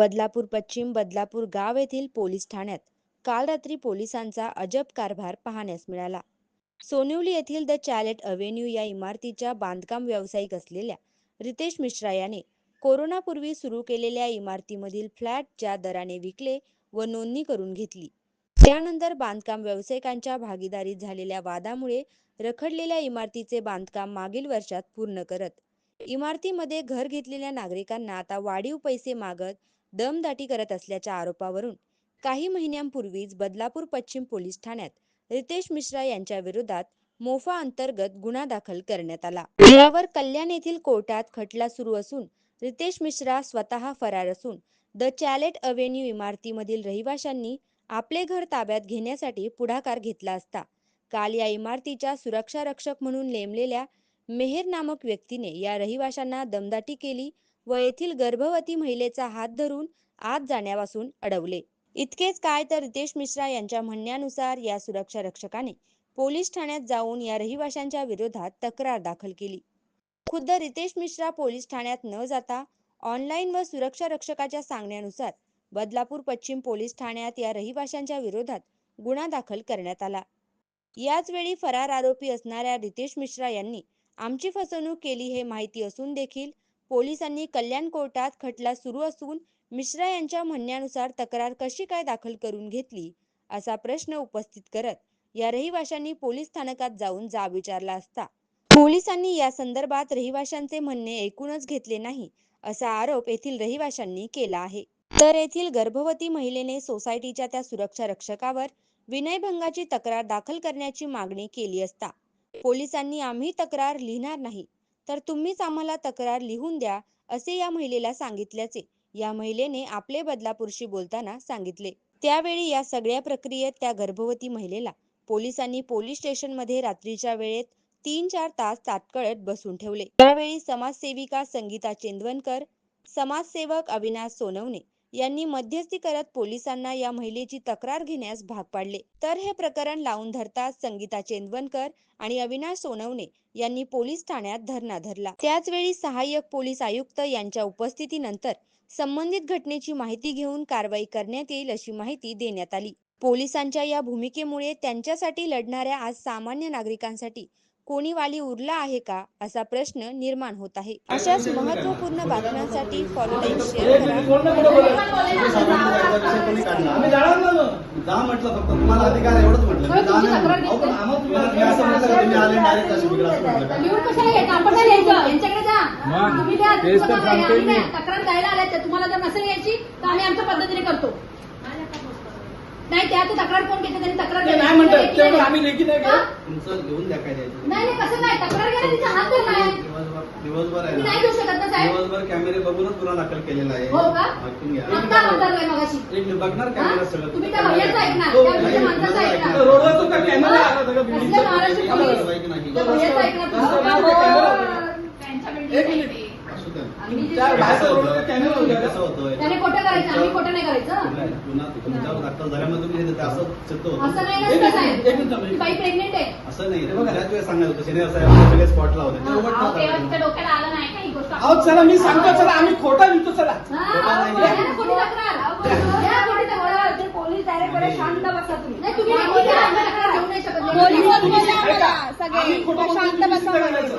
बदलापूर पश्चिम बदलापूर गाव येथील पोलीस ठाण्यात काल रात्री पोलिसांचा अजब कारभार पाहण्यास मिळाला. सोनिवली येथील द चॅलेट अव्हेन्यू या इमारतीच्या बांधकाम व्यावसायिक असलेल्या रितेश मिश्रा याने कोरोनापूर्वी सुरू केलेल्या इमारतीमधील फ्लॅट ज्या दराने विकले व नोंदणी करून घेतली त्यानंतर बांधकाम व्यावसायिकांच्या भागीदारीत झालेल्या वादामुळे रखडलेल्या इमारतीचे बांधकाम मागील वर्षात पूर्ण करत इमारतीमध्ये घर घेतलेल्या नागरिकांना आता वाढीव पैसे मागत दमदाटी करत असल्याच्या आरोपावरून काही महिन्यांपूर्वीच बदलापूर पश्चिम पोलीस ठाण्यात रितेश मिश्रा यांच्या विरोधात मोफा अंतर्गत गुन्हा दाखल करण्यात आला. यावर कल्याण येथील कोर्टात खटला सुरू असून रितेश मिश्रा स्वतः फरार असून द चॅलेट अव्हेन्यू इमारतीमधील रहिवाशांनी आपले घर ताब्यात घेण्यासाठी पुढाकार घेतला असता काल या इमारतीच्या सुरक्षा रक्षक म्हणून नेमलेल्या मेहेर नामक व्यक्तीने या रहिवाशांना दमदाटी केली व येथील गर्भवती महिलेचा हात धरून आत जाण्यापासून अडवले. इतकेच काय तर रितेश मिश्रा यांच्या म्हणण्यानुसार या सुरक्षा रक्षकाने पोलीस ठाण्यात जाऊन या रहिवाशांच्या विरोधात तक्रार दाखल केली. खुद्द रितेश मिश्रा पोलीस ठाण्यात न जाता ऑनलाईन व सुरक्षा रक्षकाच्या सांगण्यानुसार बदलापूर पश्चिम पोलीस ठाण्यात या रहिवाशांच्या विरोधात गुन्हा दाखल करण्यात आला. याच वेळी फरार आरोपी असणाऱ्या रितेश मिश्रा यांनी आमची फसवणूक केली हे माहिती असून देखील पोलिसांनी कल्याण कोर्टात खटला सुरू असून मिश्रा यांच्या म्हणण्यानुसार तक्रार कशी काय दाखल करून घेतली असा प्रश्न उपस्थित करत या रहिवाशांनी पोलीस स्थानकात जाऊन जा विचारला असता. पोलिसांनी या संदर्भात रहिवाशांचे म्हणणे ऐकूनच घेतले नाही असा आरोप येथील रहिवाशांनी केला आहे. तर येथील गर्भवती महिलेने सोसायटीच्या त्या सुरक्षा रक्षकावर विनयभंगाची तक्रार दाखल करण्याची मागणी केली असता. पोलिसांनी आम्ही तक्रार लिहिणार नाही तर तुम्हीच आम्हाला तक्रार लिहून द्या असे या महिलेला सांगितल्याचे. या महिलेने आपले बदलापूरशी बोलताना सांगितले. त्यावेळी या सगळ्या प्रक्रियेत त्या गर्भवती महिलेला पोलिसांनी पोलीस स्टेशनमध्ये रात्रीच्या वेळेत तीन चार तास ताटकळत बसून ठेवले. त्यावेळी समाजसेविका संगीता चेंदवनकर समाजसेवक अविनाश सोनवणे यांनी मध्यस्थी करत पोलिसांना या महिलेची तक्रार घेण्यास भाग पाडले. तर हे प्रकरण लावून धरताच संगीता चेंदवनकर आणि अविनाश सोनवणे यांनी पोलीस ठाण्यात धरणा धरला. त्याचवेळी सहाय्यक पोलीस आयुक्त यांच्या उपस्थितीनंतर संबंधित घटनेची माहिती घेऊन कारवाई करण्यात येईल अशी माहिती देण्यात आली. पोलिसांच्या या भूमिकेमुळे त्यांच्यासाठी लढणाऱ्या आज सामान्य नागरिकांसाठी कोणी वाली उरला आहे का असा प्रश्न निर्माण होत आहे. अशाच महत्त्वपूर्ण बातम्यांसाठी फॉलो लाईक शेअर करा. आम्ही जाणार ना मग. जा म्हटलं फक्त. तुम्हाला अधिकार आहे, एवढंच म्हटलं. मी होय, जा. तुमची नाही त्या तुम्हाला जर नसेल यायची तर आम्ही आमच्या पद्धतीने करतो. नाही त्या ते तक्रार कोण घेते त्यांनी तक्रार. नाही. आम्ही लेखी नाही हा? घेत. तुमचं घेऊन द्या काय द्यायचं नाही नाही कसं नाही तक्रार घ्यायला तिचा हात धरला आहे दिवसभर दिवसभर आहे तुम्ही ना नाही देऊ शकत ना साहेब दिवसभर कॅमेरे बघूनच गुन्हा दाखल केलेला आहे हो का? ऐकून घ्या आत्ता हात धरलाय मगाशी एक मिनिट बघणार कॅमेरा सगळं तुम्ही त्या भैयाचं ऐकणार हो, त्या नाही, भैया माणसाचं नाही, ऐकणार नाही. रोडवर तो काय कॅमेरा आला होता का कसलं बिल्डिंगचा? महाराष्ट्र आम्हाला पोलीस कारवाई नाही. त्या भैयाचं ऐकणार रस्त्यावर तुम्ही. तो कॅमेरा होता. त्यांच्या एक मिनिट. त्याने खोटं करायचं आम्ही खोटं नाही हे. असं नाही साहेब. बाई प्रेग्नेंट आहे. असं नाही. हे डोक्याला आलं नाही का ही गोष्ट? अहो चला मी सांगतो चला आम्ही खोटा लिहितो चला. हा, पोलीस डायरेक्ट शांत बसा तुम्ही. नाही शकत बोलतो, तुम्ही सिद्ध करायचं.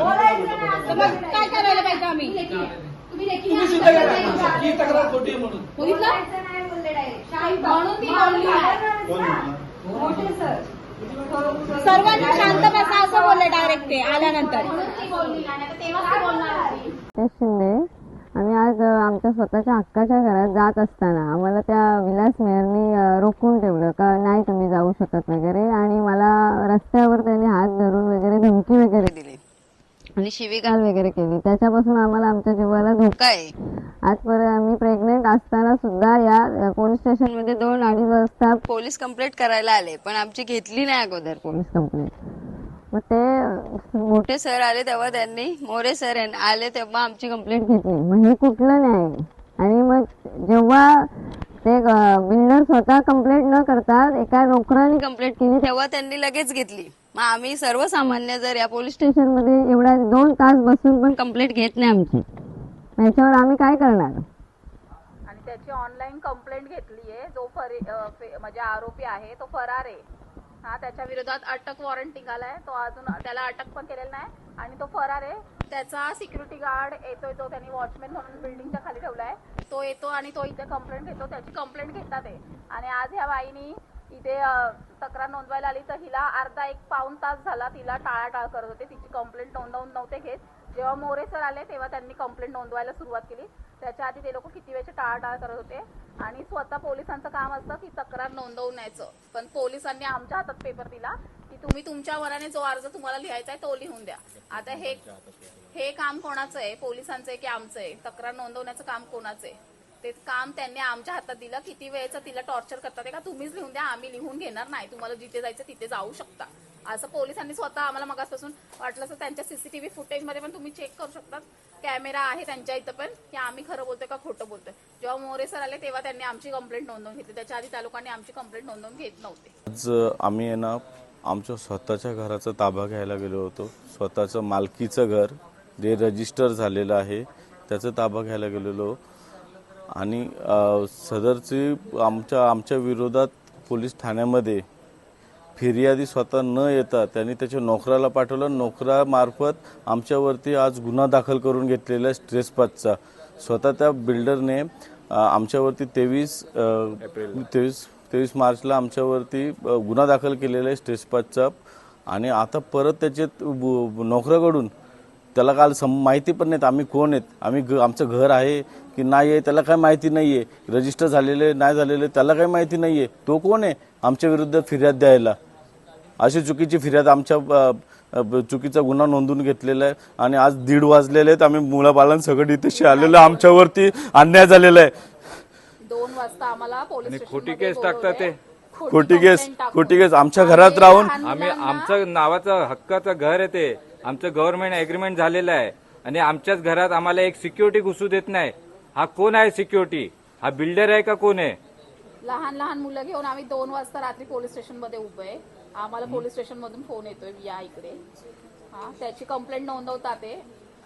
काय करायला पाहिजे आम्ही. तुम्ही सिद्ध आम्ही करा तक्रार नाही ही घेऊ. तक्रार खोटी आहे म्हणून बघितलं म्हणून ती बोलली आहे. कोण म्हटलं? सर्वांनी शांत बसा असं बोलले डायरेक्ट ते आल्यानंतर म्हणून ती बोलली नाही तर तेव्हाच ती बोलणार होती. तेच शिंदे आम्ही आज आमच्या स्वतःच्या हक्काच्या घरात जात असताना आम्हाला त्या विलास मेयरनी रोखून ठेवलं का नाही तुम्ही जाऊ शकत वगैरे आणि मला रस्त्यावर त्यांनी हात धरून वगैरे धमकी वगैरे दिली. आणि शिवीगाळ वगैरे केली. त्याच्यापासून आम्हाला आमच्या जीवाला धोका आहे. आजपर्यंत मी प्रेग्नेंट असताना सुद्धा या पोलीस स्टेशनमध्ये दोन अडीच वाजता पोलीस कंप्लेंट करायला आले पण आमची घेतली नाही अगोदर. पोलीस कंप्लेंट मग ते मोठे सर आले तेव्हा त्यांनी. मोरे सर आले तेव्हा आमची कंप्लेंट घेतली. मग हे कुठलं नाही. आणि मग जेव्हा ते बिल्डर स्वतः कंप्लेंट न करता एका नोकराने कंप्लेंट केली तेव्हा त्यांनी लगेच घेतली. मग आम्ही सर्वसामान्य जर या पोलीस स्टेशनमध्ये एवढ्या दोन तास बसून पण कंप्लेंट घेत नाही आमची. मग याच्यावर आम्ही काय करणार? त्याची ऑनलाईन कंप्लेंट घेतली आहे जो फरे म्हणजे आरोपी आहे तो फरार आहे. हा त्याच्या विरोधात अटक वॉरंट निघालाय. तो अजून त्याला अटक पण केलेला नाही. आणि तो फरार आहे. त्याचा सिक्युरिटी गार्ड येतोय तो त्यांनी वॉचमॅन म्हणून बिल्डिंगच्या खाली ठेवलाय. तो येतो आणि तो इथे कंप्लेंट घेतो. त्याची कंप्लेंट घेतात आहे आणि आज ह्या बाईनी इथे तक्रार नोंदवायला आली तर हिला अर्धा एक पाऊण तास झाला तिला टाळाटाळ करत होते. तिची कंप्लेंट नोंदवून नव्हते घेत. जेव्हा मोरे सर आले तेव्हा त्यांनी कंप्लेंट नोंदवायला सुरुवात केली. त्याच्या आधी ते लोक किती वेळचे टाळाटाळ करत होते. आणि स्वतः पोलिसांचं काम असतं की तक्रार नोंदवून न्यायचं. पण पोलिसांनी आमच्या हातात पेपर दिला की तुम्ही तुमच्या वराने जो अर्ज तुम्हाला लिहायचा आहे तो लिहून द्या. आता हे हे काम कोणाचं आहे? पोलिसांचं आहे की आमचं आहे? तक्रार नोंदवण्याचं काम कोणाचं आहे? ते काम त्यांनी आमच्या हातात दिलं. किती वेळेचं तिला टॉर्चर करतात आहे का तुम्हीच लिहून द्या आम्ही लिहून घेणार नाही. तुम्हाला जिथे जायचं तिथे जाऊ शकता. असं पोलिसांनी स्वतः आम्हाला मगासपासून वाटलं असं त्यांच्या सीसीटीव्ही फुटेजमध्ये पण तुम्ही चेक करू शकता कॅमेरा आहे त्यांच्या इथं पण. की आम्ही खरं बोलतोय का खोटं बोलतोय? जेव्हा मोरे सर आले तेव्हा त्यांनी आमची कंप्लेंट नोंदवून घेतली. त्याच्या आधी त्या लोकांनी आमची कंप्लेंट नोंदवून घेत नव्हते. आज आम्ही आहे ना आमच्या स्वतःच्या घराचा ताबा घ्यायला गेलो होतो. स्वतःचं मालकीचं घर जे रजिस्टर झालेलं आहे त्याचं ताबा घ्यायला गेलेलो. आणि सदरची आमच्या आमच्या विरोधात पोलीस ठाण्यामध्ये फिर्यादी स्वतः न येता त्यांनी त्याच्या नोकराला पाठवलं. नोकरामार्फत आमच्यावरती आज गुन्हा दाखल करून घेतलेला आहे स्ट्रेस पाचचा. स्वतः त्या बिल्डरने आमच्यावरती तेवीस तेवीस तेवीस मार्चला आमच्यावरती गुन्हा दाखल केलेला आहे स्ट्रेस पाचचा. आणि आता परत त्याचे नोकराकडून त्याला काल सम माहिती पण नाहीत आम्ही कोण आहेत. आम्ही ग आमचं घर आहे की नाही आहे त्याला काय माहिती नाही आहे रजिस्टर झालेले नाही झालेले त्याला काही माहिती नाही आहे तो कोण आहे? आमच्या विरुद्ध फिर्याद द्यायला. अशी चुकीची फिर्याद आमच्या चुकीचा गुन्हा नोंदवून घेतलेला आहे. आणि आज दीड वाजलेले आहेत. आम्ही मुलाबाळां सगळं इथे आलेलो. आमच्यावरती अन्याय झालेला आहे. दोन वाजता आम्हाला पोलीस खोटी केस टाकतात ते. खोटी केस खोटी केस. आमच्या घरात राहून आम्ही आमचं नावाचं हक्काचं घर आहे ते. आमचं गव्हर्नमेंट अग्रीमेंट झालेलं आहे. आणि आमच्याच घरात आम्हाला एक सिक्युरिटी घुसू देत नाही. हा कोण आहे सिक्युरिटी हा बिल्डर आहे का कोण आहे? लहान लहान मुलं घेऊन आम्ही दोन वाजता रात्री पोलीस स्टेशनमध्ये उभे आहे. आम्हाला पोलीस स्टेशन मधून फोन येतोय या इकडे. हा त्याची कंप्लेंट नोंदवतात ते.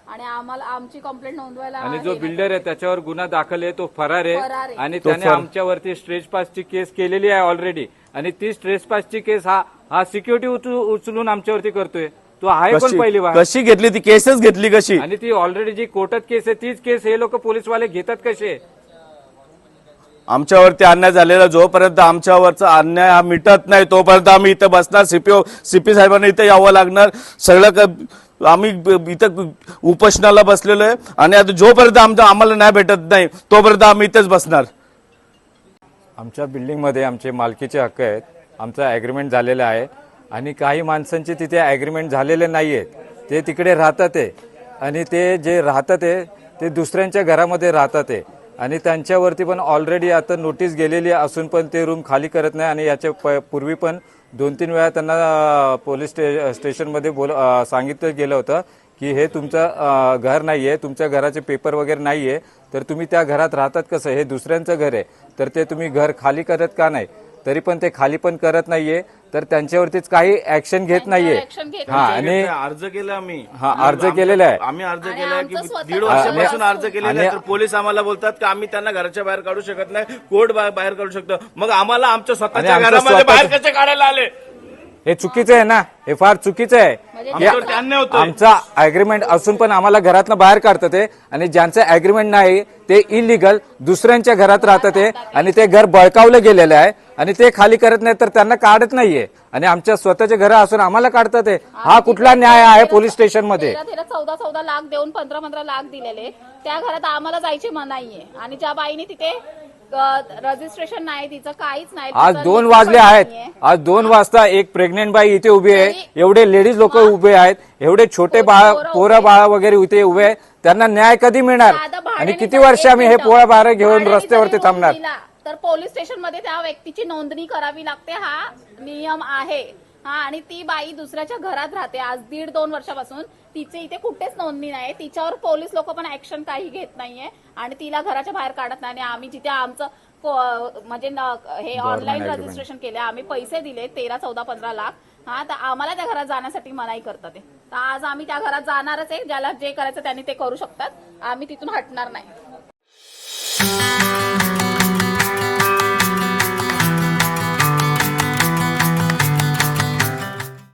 आणि आम्हाला आमची कंप्लेंट नोंदवायला आणि जो हे. बिल्डर आहे त्याच्यावर गुन्हा दाखल आहे तो फरार फरार आहे. आहे. आणि त्याने आमच्यावरती स्ट्रेस पासची केस केलेली आहे ऑलरेडी आणि ती स्ट्रेस पासची केस हा हा सिक्युरिटी उचलून आमच्यावरती करतोय. तो आहे पण कशी पहिली वार कशी घेतली ती? केसच घेतली कशी? आणि ती ऑलरेडी जी कोर्टात केस आहे तीच केस हे लोक पोलीसवाले घेतात कसे? आमच्यावरती अन्याय झालेला जोपर्यंत आमच्यावरचा अन्याय हा मिटत नाही तोपर्यंत आम्ही इथं बसणार. सीपीओ सीपी साहेबांना इथं यावं लागणार. सगळं आम्ही इथं उपोषणाला बसलेलो आहे. आणि आता जोपर्यंत आमचा आम्हाला न्याय भेटत नाही तोपर्यंत आम्ही इथेच बसणार. आमच्या बिल्डिंगमध्ये आमचे मालकीचे हक्क आहेत. आमचा ॲग्रीमेंट झालेला आहे. आणि काही माणसांचे तिथे ॲग्रीमेंट झालेले नाही आहेत ते तिकडे राहतात आहे. आणि ते जे राहतात आहे ते दुसऱ्यांच्या घरामध्ये राहतात आहे. आणि त्यांच्यावरती पण ऑलरेडी आता नोटीस गेलेली असून पण ते रूम खाली करत नाही आणि याच्या प- पूर्वी पण दोन तीन वेळा त्यांना पोलीस स्टे स्टेशनमध्ये बोल सांगितलं गेलं होतं की हे तुमचं घर नाही आहे तुमच्या घराचे पेपर वगैरे नाही आहे तर तुम्ही त्या घरात राहतात कसं? हे दुसऱ्यांचं घर आहे. तर ते तुम्ही घर खाली करत का नाही? तरी पण ते खाली पण करत नाहीये. तर त्यांच्यावरतीच काही ऍक्शन घेत नाहीये. ऍक्शन घेत हा आणि अर्ज केला आम्ही. हा, अर्ज केलेला आहे. आम्ही अर्ज केलाय की आमचं स्वतःचं दीड वर्षापासून असून- अर्ज केलेला आहे तर पोलीस आम्हाला बोलतात की आम्ही त्यांना घराच्या बाहेर काढू शकत नाही कोर्ट बाहेर काढू शकतो. मग आम्हाला आमच्या स्वतःच्या आमचं घरामध्ये बाहेर कसे काढायला आले? हे चुकीचं आहे ना? हे फार चुकीचं आहे. आमच्यावरती अन्याय होतोय. आमचा अग्रीमेंट असून पण आम्हाला घरातनं बाहेर काढतात ते. आणि ज्यांचं अग्रीमेंट नाही ते इलिगल दुसऱ्यांच्या घरात राहतात ते. आणि ते घर बळकावलं गेलेलं आहे. आणि ते खाली करत नाही तर त्यांना काढत नाहीये. आणि आमच्या स्वतःचे घर असून आम्हाला काढतात ते. हा कुठला न्याय आहे पोलीस स्टेशनमध्ये तेरा तेरा चौदा चौदा लाख देऊन पंधरा पंधरा लाख दिलेले. त्या घरात आम्हाला जायची मनाई आहे आणि ज्या बाईने तिथे रजिस्ट्रेशन नाही तिचं काहीच नाही आज दोन वाजले आहेत. आज दोन वाजता एक प्रेग्नेंट बाई इथे उभी आहे. एवढे लेडीज लोक उभे आहेत. एवढे छोटे बाळ पोरं. बाळ वगैरे इथे उभे आहेत. त्यांना न्याय कधी मिळणार? आणि किती वर्ष आम्ही हे पोळा बारा घेऊन रस्त्यावरती थांबणार? तर पोलीस स्टेशनमध्ये त्या व्यक्तीची नोंदणी करावी लागते. हा नियम आहे. हा आणि ती बाई दुसऱ्याच्या घरात राहते. आज दीड दोन वर्षापासून तिचे इथे कुठेच नोंदणी नाही तिच्यावर पोलीस लोक पण ऍक्शन काही घेत नाहीये. आणि तिला घराच्या बाहेर काढत नाही. आणि आम्ही जिथे आमचं म्हणजे हे ऑनलाईन रजिस्ट्रेशन केले आम्ही पैसे दिले तेरा चौदा पंधरा लाख. हा तर आम्हाला त्या घरात जाण्यासाठी मनाई करतात ते. तर आज आम्ही त्या घरात जाणारच आहे. ज्याला जे करायचं त्यांनी ते करू शकतात. आम्ही तिथून हटणार नाही.